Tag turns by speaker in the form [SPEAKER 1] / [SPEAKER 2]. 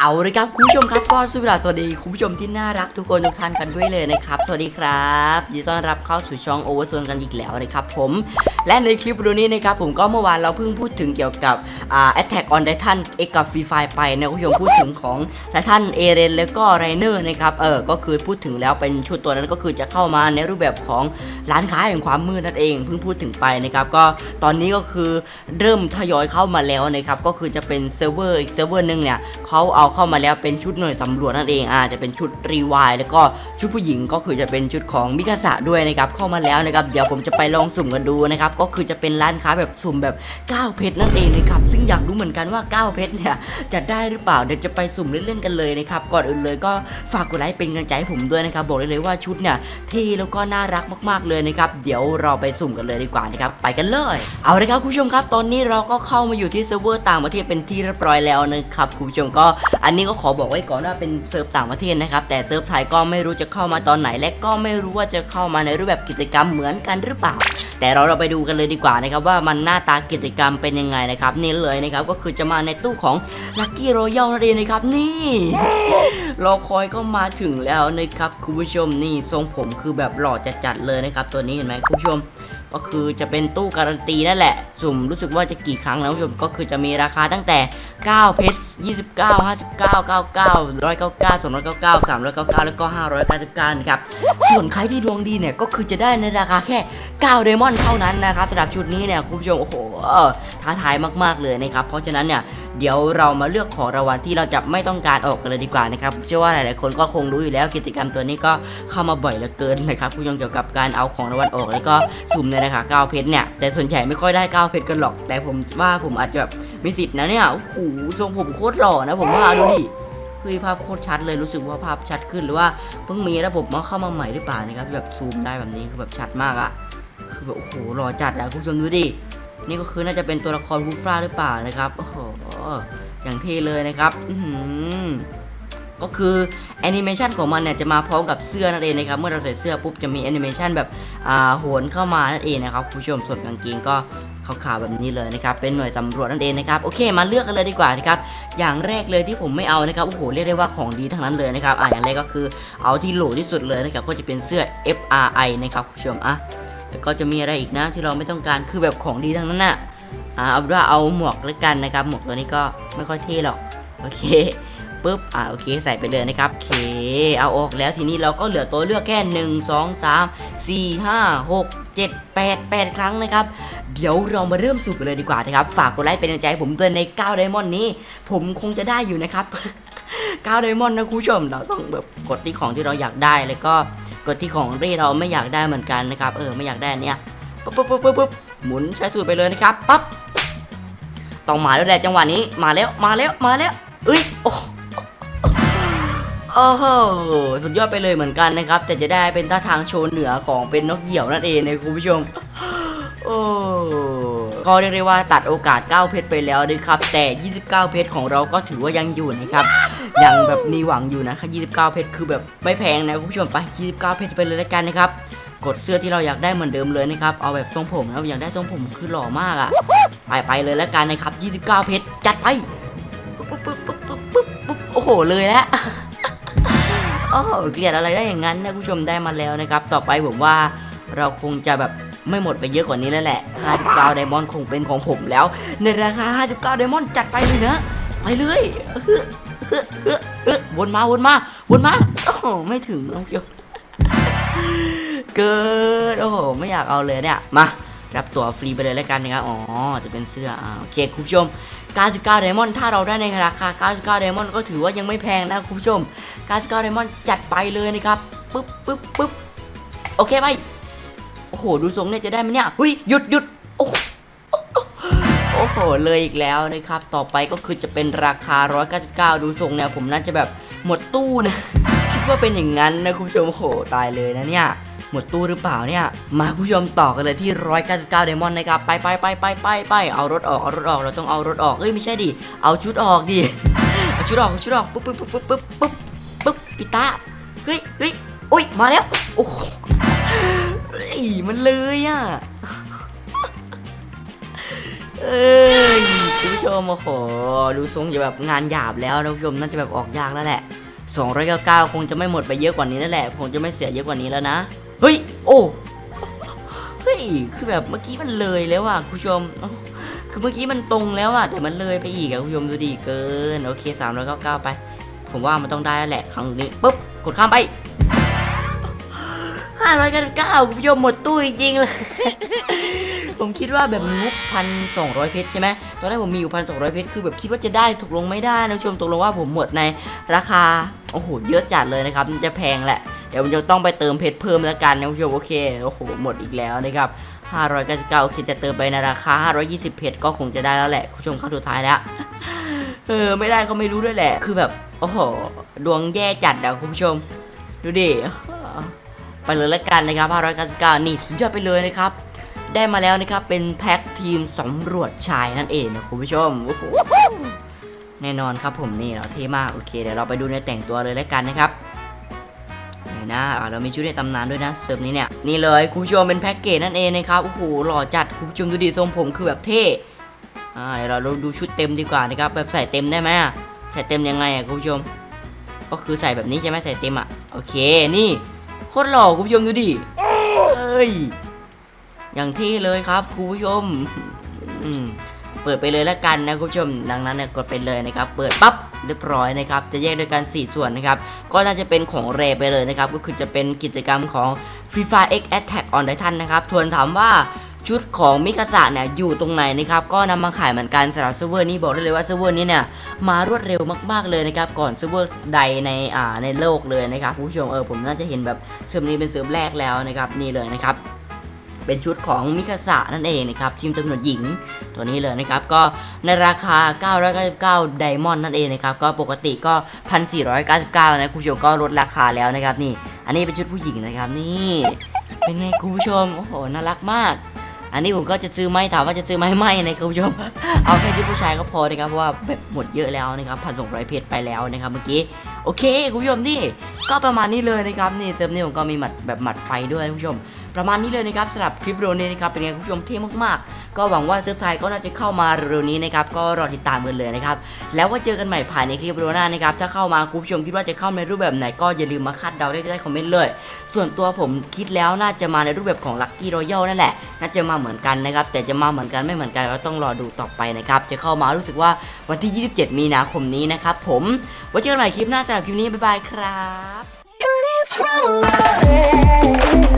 [SPEAKER 1] เอาเลยครับคุณผู้ชมครับก็สวัสดีคุณผู้ชมที่น่ารักทุกคนทุกท่านกันด้วยเลยนะครับสวัสดีครับยินดีต้อนรับเข้าสู่ช่องโอเวอร์โซนกันอีกแล้วนะครับผมและในคลิปวิดีโอนี้นะครับผมก็เมื่อวานเราเพิ่งพูดถึงเกี่ยวกับอ่า Attack on Titan X กับ Free Fire ไปนะคุณผู้ชมพูดถึงของ Titan เอเรนแล้วก็ไรเนอร์นะครับเออก็คือพูดถึงแล้วเป็นชุดตัวนั้นก็คือจะเข้ามาในรูปแบบของร้านค้าแห่งความมืดนั่นเองเพิ่งพูดถึงไปนะครับก็ตอนนี้ก็คือเริ่มทยอยเข้ามาแล้วนะครับก็คือจะเป็นเซิร์ฟเวอร์อีกเซิร์ฟเวอร์หนึงเนี่ยเขาเอาเข้ามาแล้วเป็นชุดหน่วยสำรวจนั่นเองอาจจะเป็นชุดรีวายแล้วก็ชุดผู้หญิงก็คือจะเป็นชุดของมิคาสะด้วยนะครับเข้ามาแล้วนะครับเดี๋ยวผมจะไปลองสุ่มกันดูนะครับก็คือจะเป็นร้านค้าแบบสุ่มแบบ9เพชรนั่นเองนะครับซึ่งอยากรู้เหมือนกันว่า 9 เพชรเนี่ยจะได้หรือเปล่าเดี๋ยวจะไปสุ่มเล่นๆกันเลยนะครับก่อนอื่นเลยก็ฝากกดไลค์เป็นกำลังใจให้ผมด้วยนะครับบอกได้เลยว่าชุดเนี่ยเท่แล้วก็น่ารักมากๆเลยนะครับเดี๋ยวเราไปสุ่มกันเลยดีกว่านะครับไปกันเลย เอาเลยครับคุณผู้ชมครับ ตอนนี้เราก็เข้ามาอยู่ที่เซิร์ฟเวอร์ต่างประเทศเป็นที่เรียบร้อยแล้วนะครับคุณผู้ชมก็อันนี้ก็ขอบอกไว้ก่อนว่าเป็นเซิร์ฟต่างประเทศนะครับ แต่เซิร์ฟไทยก็ไม่รู้จะเข้ามาตอนไหน และก็ไม่รู้ว่าจะเข้ามาในรูปแบบกิจกรรมเหมือนกันหรือเปล่า แต่เราเราไปดูกันเลยดีกว่านะครับว่ามันหน้าตากิจกรรมเป็นยังไงนะครับนี่เลยนะครับก็คือจะมาในตู้ของ Lucky Royal นั่นเองนะครับนี่รอคอยก็มาถึงแล้วนะครับคุณผู้ชมนี่ทรงผมคือแบบหล่อจัดๆเลยนะครับตัวนี้เห็นไหมคุณผู้ชมก็คือจะเป็นตู้การันตีนั่นแหละ สุ่มรู้สึกว่าจะกี่ครั้งนะคุณผู้ชมก็คือจะมีราคาตั้งแต่ 9 เพชร 29 59 99 199 299 399 แล้วก็ 599นะครับ ส่วนใครที่ดวงดีเนี่ยก็คือจะได้ในราคาแค่ 9 เดมอนเท่านั้นนะครับสำหรับชุดนี้เนี่ยคุณผู้ชมโอ้โหท้าทายมากๆเลยนะครับ เพราะฉะนั้นเนี่ยเดี๋ยวเรามาเลือกของรางวัลที่เราจะไม่ต้องการออกกันเลยดีกว่านะครับเชื่อว่าหลายๆคนก็คงรู้อยู่แล้วกิจกรรมตัวนี้ก็เข้ามาบ่อยเหลือเกินนะครับคุณผู้ชมเกี่ยวกับการเอาของรางวัลออกแล้วก็สุ่มในราคา9เพชรเนี่ยแต่ส่วนใหญ่ไม่ค่อยได้9เพชรกันหรอก แต่ผมว่าผมอาจจะแบบมีสิทธิ์นะเนี่ยโอ้โหทรงผมโคตรหล่อนะ ผมว่าดูดิเฮ้ยภาพโคตรชัดเลยรู้สึกว่าภาพชัดขึ้นหรือว่าเพิ่งมีระบบมาเข้ามาใหม่หรือเปล่านะครับแบบซูมได้แบบนี้คือแบบชัดมากอะคือแบบโอ้โหหล่อจัดอะคุณผู้ชมดูดินี่ก็คือน่าจะเป็นตัวละครวูฟราหรือเปล่านะครับโอ้โหอย่างเท่เลยนะครับอืก็คือแอนิเมชันของมันเนี่ยจะมาพร้อมกับเสื้อนั่นเองนะครับเมื่อเราใส่เสื้อปุ๊บจะมีแอนิเมชันแบบโหนเข้ามานั่นเองนะครับคุณผู้ชมส่วนกางเกงก็ ขาวๆแบบนี้เลยนะครับเป็นหน่วยสำรวจนั่นเองนะครับโอเคมาเลือกกันเลยดีกว่านะครับอย่างแรกเลยที่ผมไม่เอานะครับโอ้โหเรียกได้ว่าของดีทั้งนั้นเลยนะครับอะอย่างแรกก็คือเอาที่โหลที่สุดเลยนะครับก็จะเป็นเสื้อ FRI นะครับคุณผู้ชมอะแล้วก็จะมีอะไรอีกนะที่เราไม่ต้องการคือแบบของดีทั้งนั้นน่ะอ่าเอาเป็นว่าเอาหมวกแล้วกันนะครับหมวกตัวนี้ก็ไม่ค่อยเท่หรอกโอเคปุ๊บอ่าโอเคใส่ไปเลยนะครับโอเค เอาออกแล้วทีนี้เราก็เหลือตัวเลือกแค่ 1 2 3 4 5 6 7 8 8 ครั้งนะครับ เดี๋ยวเรามาเริ่มสูบกันเลยดีกว่านะครับ ฝากกดไลค์เป็นกำลังใจให้ผมด้วยใน9ไดมอนด์นี้ ผมคงจะได้อยู่นะครับ9ไดมอนด์นะคุณผู้ชม เราต้องแบบกดที่ของที่เราอยากได้ แล้วก็กดที่ของที่เราไม่อยากได้เหมือนกันนะครับ เออไม่อยากได้นเนี้ยปุ๊บปุ๊บปุ๊บปุ๊บปุ๊บหมุนใช้สูตรไปเลยนะครับปั๊บต้องมาแล้วแหละจังหวะนี้มาแล้วมาแล้วมาแล้วเอ้ยโอ้โอ้โหสุดยอดไปเลยเหมือนกันนะครับ แต่จะได้เป็นท่าทางโชว์เหนือของเป็นนกเหยี่ยวนั่นเองนะคุณผู้ชม โอ้ก็เรียกได้ว่าตัดโอกาส 9 เพชรไปแล้วนะครับ แต่ 29 เพชรของเราก็ถือว่ายังอยู่นะครับ ยังแบบมีหวังอยู่นะครับ29 เพชรคือแบบไม่แพงนะคุณผู้ชมไป 29 เพชรไปเลยแล้วกันนะครับ กดเสื้อที่เราอยากได้เหมือนเดิมเลยนะครับ เอาแบบทรงผมนะอยากได้ทรงผมคือหล่อมากอะไปไปเลยแล้วกันนะครับ 29 เพชรจัดไปปุ๊บปุ๊บปุ๊บปุ๊บปุ๊บปุ๊บโอ้โหเลยแล้วโอ้โหเกลียดอะไรได้อย่างนั้นนะคุณผู้ชมได้มาแล้วนะครับ ต่อไปผมว่าเราคงจะแบบ ไม่หมดไปเยอะกว่านี้แล้วแหละ 59 ไดมอนด์คงเป็นของผมแล้ว ในราคา 59 ไดมอนด์จัดไปเลยนะ ไปเลยเฮ้อเฮ้อเฮ้อเฮ้อวนมาวนมาวนมา โอ้โห ไม่ถึงน้องเกียวเกินโอ้โห ไม่อยากเอาเลยเนี่ย มา รับตั๋วฟรีไปเลยแล้วกันนะครับ อ๋อ จะเป็นเสื้ออ่าโอเคคุณผู้ชม 99 ไดมอนด์ถ้าเราได้ในราคา 99 ไดมอนด์ก็ถือว่ายังไม่แพงนะคุณผู้ชม 99 ไดมอนด์จัดไปเลยนะครับ ปึ๊บปึ๊บปึ๊บโอเคไป โอ้โหดูทรงเนี่ยจะได้ไหมเนี่ยเฮ้ยหยุดหยุดโอ้โหโอ้โหเลยอีกแล้วนะครับ ต่อไปก็คือจะเป็นราคา 199 ดูทรงเนี่ยผมน่าจะแบบหมดตู้นะ คิดว่าเป็นอย่างนั้นนะคุณผู้ชมโอ้โหตายเลยนะเนี่ย หมดตู้หรือเปล่าเนี่ย มาคุณผู้ชมต่อกันเลยที่ 199ไดมอนนะครับ ไปไปไปไปไปไปเอารถออก เอารถออก เราต้องเอารถออก เอ้ยไม่ใช่ดิ เอาชุดออกดิ เอาชุดออกชุดออก ปุ๊บปุ๊บปุ๊บปุ๊บปุ๊บปุ๊บปุ๊บปิดตาเฮ้ยเฮ้ยอุ้ยมาแล้ว โอ้ อ้ยมันเลยอะ เอ้ยคุณผู้ชมโอ้โหดูทรงจะแบบงานหยาบแล้วนะคุณผู้ชมน่าจะแบบออกยากแล้วแหละ299คงจะไม่หมดไปเยอะกว่านี้แล้วแหละคงจะไม่เสียเยอะกว่านี้แล้วนะ เฮ้ย โอ้เฮ้ยคือแบบเมื่อกี้มันเลยแล้วอะคุณผู้ชมคือเมื่อกี้มันตรงแล้วอะแต่มันเลยไปอีกอะคุณผู้ชมดูดีเกินโอเค399ไป ผมว่ามันต้องได้แล้วแหละครั้งนี้ปุ๊บกดข้ามไป 599คุณผู้ชมหมดตู้จริงเลย ผมคิดว่าแบบงบพันสองร้อยเพชรใช่ไหมตอนแรกผมมีอยู่พันสองร้อยเพชรคือแบบคิดว่าจะได้ตกลงไม่ได้นะผู้ชมตกลงว่าผมหมดในราคาโอ้โหเยอะจัดเลยนะครับจะแพงแหละเดี๋ยวผมจะต้องไปเติมเพชรเพิ่มแล้วกันนะผู้ชมโอเคโอ้โหหมดอีกแล้วนะครับ599โอเคจะเติมไปในราคา 520 เพชรก็คงจะได้แล้วแหละคุณผู้ชมเข้าสุดท้ายแล้วเออไม่ได้ก็ไม่รู้ด้วยแหละ คือแบบ โอ้โห ดวงแย่จัดอะคุณผู้ชม ดูดิ ไปเลยละกันนะครับ599นี่สุดยอดไปเลยนะครับ ได้มาแล้วนะครับเป็นแพ็คทีมสำรวจชายนั่นเองนะคุณผู้ชมโอ้โหแน่นอนครับผมนี่เราเท่มากโอเคเดี๋ยวเราไปดูในแต่งตัวเลยแล้วกันนะครับนี่นะอ่าเรามีชุดในตำนานด้วยนะเซิร์ฟนี้เนี่ยนี่เลยคุณผู้ชมเป็นแพ็กเกจนั่นเองนะครับโอ้โหหล่อจัดคุณผู้ชมดูดิทรงผมคือแบบเท่อ่าเดี๋ยวเราดูชุดเต็มดีกว่านะครับแบบใส่เต็มได้ไหมใส่เต็มยังไงอะคุณผู้ชม ก็คือใส่แบบนี้ใช่ไหมใส่เต็มอะโอเคนี่ โคตรหล่อคุณผู้ชมดูดิเอ้ย อย่างที่เลยครับคุณผู้ชมเปิดไปเลยแล้วกันนะคุณผู้ชม ดังนั้นเนี่ยกดไปเลยนะครับ เปิดปั๊บเรียบร้อยนะครับ จะแยกด้วยกัน4ส่วนนะครับ ก็น่าจะเป็นของเรไปเลยนะครับ ก็คือจะเป็นกิจกรรมของ Free Fire X Attack on Titan นะครับทวนถามว่า ชุดของมิกาสะเนี่ยอยู่ตรงไหนนะครับก็นำมาขายเหมือนกันสำหรับเซิร์ฟเวอร์นี้บอกได้เลยว่าเซิร์ฟเวอร์นี้เนี่ยมารวดเร็วมากๆเลยนะครับก่อนเซิร์ฟเวอร์ใดในอ่าในโลกเลยนะครับผู้ชมเออผมน่าจะเห็นแบบเซิร์ฟนี้เป็นเซิร์ฟแรกแล้วนะครับนี่เลยนะครับเป็นชุดของมิคาสะนั่นเองนะครับทีมจำนวนหญิงตัวนี้เลยนะครับก็ในราคา 999ไดมอนด์นั่นเองนะครับก็ปกติก็ 1,499นะคุณผู้ชมก็ลดราคาแล้วนะครับนี่ อันนี้เป็นชุดผู้หญิงนะครับนี่ เป็นไงคุณผู้ชมโอ้โหน่ารักมาก อันนี้ผมก็จะซื้อไหมถามว่าจะซื้อไหมไม่นะคุณผู้ชม เอาแค่ชุดผู้ชายก็พอนะครับเพราะว่าแบบหมดเยอะแล้วนะครับผ่านส่งร้อยเพจไปแล้วนะครับเมื่อกี้โอเคคุณผู้ชมนี่ก็ประมาณนี้เลยนะครับนี่เซิร์ฟนี้ผมก็มีหมัดแบบหมัดไฟด้วยคุณผู้ชม ประมาณนี้เลยนะครับสำหรับคลิปวิดีโอนี้นะครับเป็นไงคุณผู้ชมเท่มากๆ ก็หวังว่าเซิร์ฟไทยก็น่าจะเข้ามาเร็วนี้นะครับก็รอติดตามกันเลยนะครับแล้วว่าเจอกันใหม่ผ่านในคลิปวิดีโอหน้านะครับถ้าเข้ามาคุณผู้ชมคิดว่าจะเข้าในรูปแบบไหนก็อย่าลืมมาคาดเดาได้ใต้คอมเมนต์เลย ส่วนตัวผมคิดแล้วน่าจะมาในรูปแบบของลัคกี้รอยัลนั่นแหละน่าจะมาเหมือนกันนะครับแต่จะมาเหมือนกันไม่เหมือนกันก็ต้องรอดูต่อไปนะครับจะเข้ามารู้สึกว่าวันที่ 27 มีนาคมนี้นะครับผมไว้เจอกันใหม่คลิปหน้าสำหรับคลิปนี้บ๊ายบายครับ
[SPEAKER 2] It's from love.